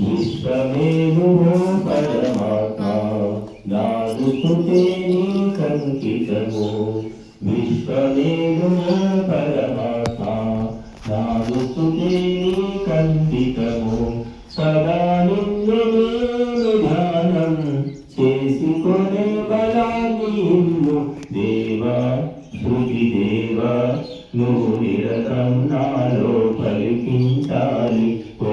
విశ్వమేను పరమాత్మ నాదు స్తుతే నీకంకితము విశ్వమేను పరమాత్మ నాదు సదా నిన్ను చేసుకొనే బలాన్ని దేవా శృతి దేవా నువ్వు నిరతం నాలో పలికించాలి. ఓ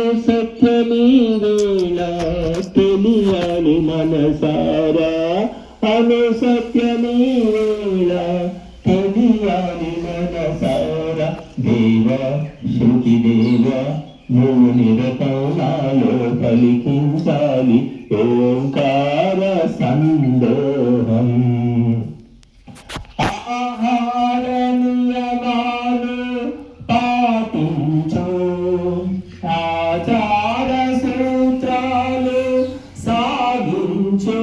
అను సత్యమీ వేళ తెలియాలి మనసారా? అను సత్యమీ వేళ తెలియాలి మనసారా? దేవ శృతి దేవ నువ్వు నిరతనాలో పలికించాలి. ఓంకార సందో సాగించు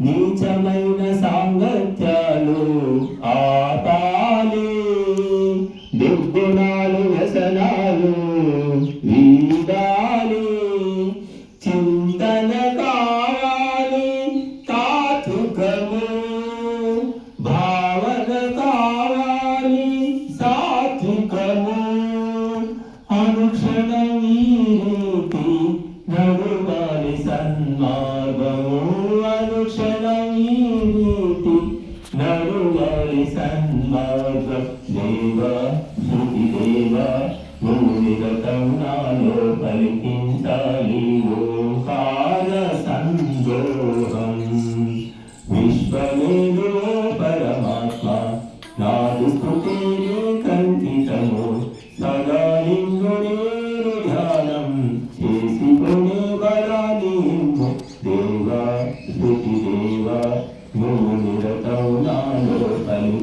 నీచమైన సాంగత్యాలు ఆపాలి. దుర్గుణాలు వ్యసనాలు వీడాలి. చింతన కావాలి తాత్వికము భావన కావాలి సాత్వికము అనుక్షణ సన్మార్గము అనుక్షణం ఈ రీతి సన్మార్గం దేవ శృతి దేవ నువ్వు నిరతం నాలో పలికించాలి ఓ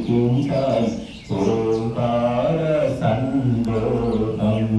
దేవా నువ్వు నిరతం నాలో పలికించాలి